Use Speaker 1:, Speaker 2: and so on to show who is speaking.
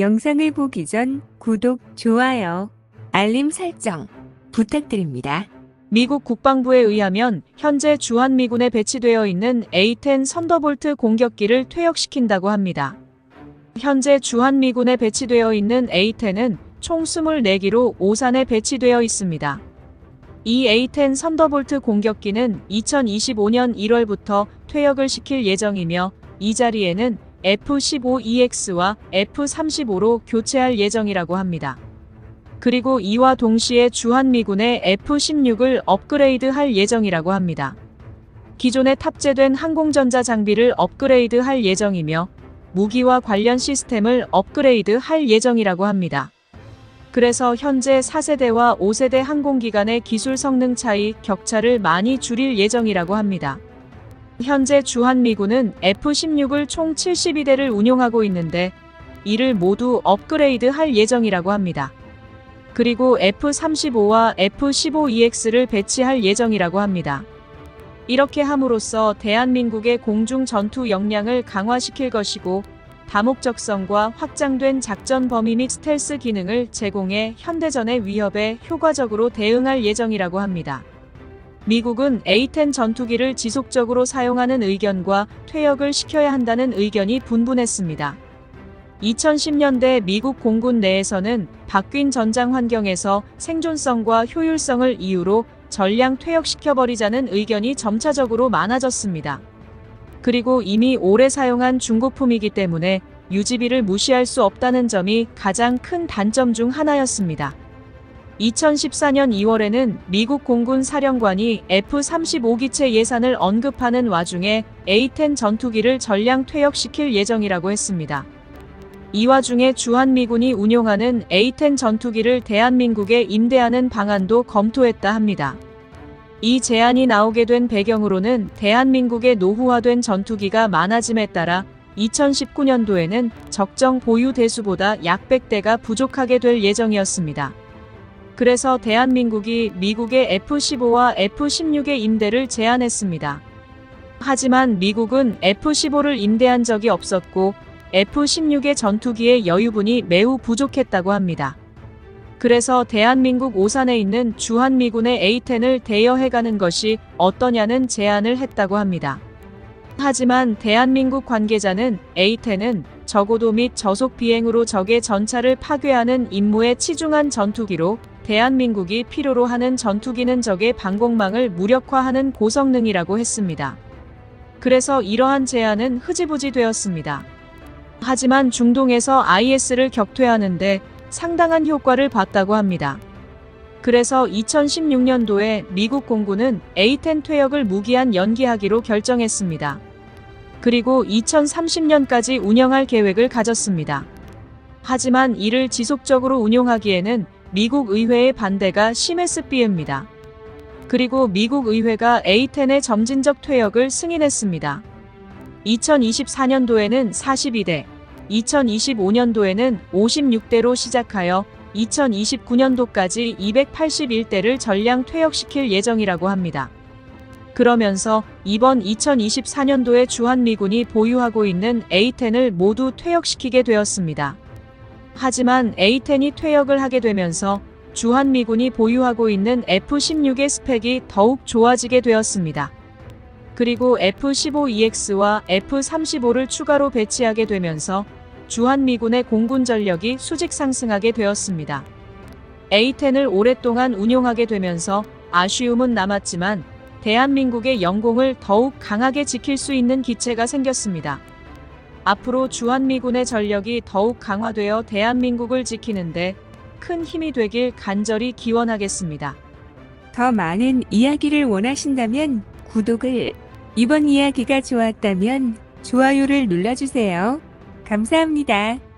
Speaker 1: 영상을 보기 전 구독, 좋아요, 알림 설정 부탁드립니다.
Speaker 2: 미국 국방부에 의하면 현재 주한미군에 배치되어 있는 A-10 선더볼트 공격기를 퇴역시킨다고 합니다. 현재 주한미군에 배치되어 있는 A-10은 총 24기로 오산에 배치되어 있습니다. 이 A-10 선더볼트 공격기는 2025년 1월부터 퇴역을 시킬 예정이며 이 자리에는 F-15EX와 F-35로 교체할 예정이라고 합니다. 그리고 이와 동시에 주한미군의 F-16을 업그레이드 할 예정이라고 합니다. 기존에 탑재된 항공전자 장비를 업그레이드 할 예정이며 무기와 관련 시스템을 업그레이드 할 예정이라고 합니다. 그래서 현재 4세대와 5세대 항공기 간의 기술 성능 차이 격차를 많이 줄일 예정이라고 합니다. 현재 주한미군은 F-16을 총 72대를 운용하고 있는데 이를 모두 업그레이드 할 예정이라고 합니다. 그리고 F-35와 F-15EX를 배치할 예정이라고 합니다. 이렇게 함으로써 대한민국의 공중 전투 역량을 강화시킬 것이고 다목적성과 확장된 작전 범위 및 스텔스 기능을 제공해 현대전의 위협에 효과적으로 대응할 예정이라고 합니다. 미국은 A-10 전투기를 지속적으로 사용하는 의견과 퇴역을 시켜야 한다는 의견이 분분했습니다. 2010년대 미국 공군 내에서는 바뀐 전장 환경에서 생존성과 효율성을 이유로 전량 퇴역시켜버리자는 의견이 점차적으로 많아졌습니다. 그리고 이미 오래 사용한 중고품이기 때문에 유지비를 무시할 수 없다는 점이 가장 큰 단점 중 하나였습니다. 2014년 2월에는 미국 공군 사령관이 F-35기체 예산을 언급하는 와중에 A-10 전투기를 전량 퇴역시킬 예정이라고 했습니다. 이 와중에 주한미군이 운용하는 A-10 전투기를 대한민국에 임대하는 방안도 검토했다 합니다. 이 제안이 나오게 된 배경으로는 대한민국의 노후화된 전투기가 많아짐에 따라 2019년도에는 적정 보유 대수보다 약 100대가 부족하게 될 예정이었습니다. 그래서 대한민국이 미국의 F-15와 F-16의 임대를 제안했습니다. 하지만 미국은 F-15를 임대한 적이 없었고 F-16의 전투기의 여유분이 매우 부족했다고 합니다. 그래서 대한민국 오산에 있는 주한미군의 A-10을 대여해가는 것이 어떠냐는 제안을 했다고 합니다. 하지만 대한민국 관계자는 A-10은 적어도 및 저속 비행으로 적의 전차를 파괴하는 임무에 치중한 전투기로 대한민국이 필요로 하는 전투기는 적의 방공망을 무력화하는 고성능이라고 했습니다. 그래서 이러한 제안은 흐지부지 되었습니다. 하지만 중동에서 IS를 격퇴하는데 상당한 효과를 봤다고 합니다. 그래서 2016년도에 미국 공군은 A-10 퇴역을 무기한 연기하기로 결정했습니다. 그리고 2030년까지 운영할 계획을 가졌습니다. 하지만 이를 지속적으로 운용하기에는 미국 의회의 반대가 심했을 비입니다. 그리고 미국 의회가 A-10의 점진적 퇴역을 승인했습니다. 2024년도에는 42대, 2025년도에는 56대로 시작하여 2029년도까지 281대를 전량 퇴역시킬 예정이라고 합니다. 그러면서 이번 2024년도에 주한미군이 보유하고 있는 A-10을 모두 퇴역시키게 되었습니다. 하지만 A-10이 퇴역을 하게 되면서 주한미군이 보유하고 있는 F-16의 스펙이 더욱 좋아지게 되었습니다. 그리고 F-15EX와 F-35를 추가로 배치하게 되면서 주한미군의 공군 전력이 수직 상승하게 되었습니다. A-10을 오랫동안 운용하게 되면서 아쉬움은 남았지만 대한민국의 영공을 더욱 강하게 지킬 수 있는 기체가 생겼습니다. 앞으로 주한미군의 전력이 더욱 강화되어 대한민국을 지키는데 큰 힘이 되길 간절히 기원하겠습니다.
Speaker 1: 더 많은 이야기를 원하신다면 구독을, 이번 이야기가 좋았다면 좋아요를 눌러주세요. 감사합니다.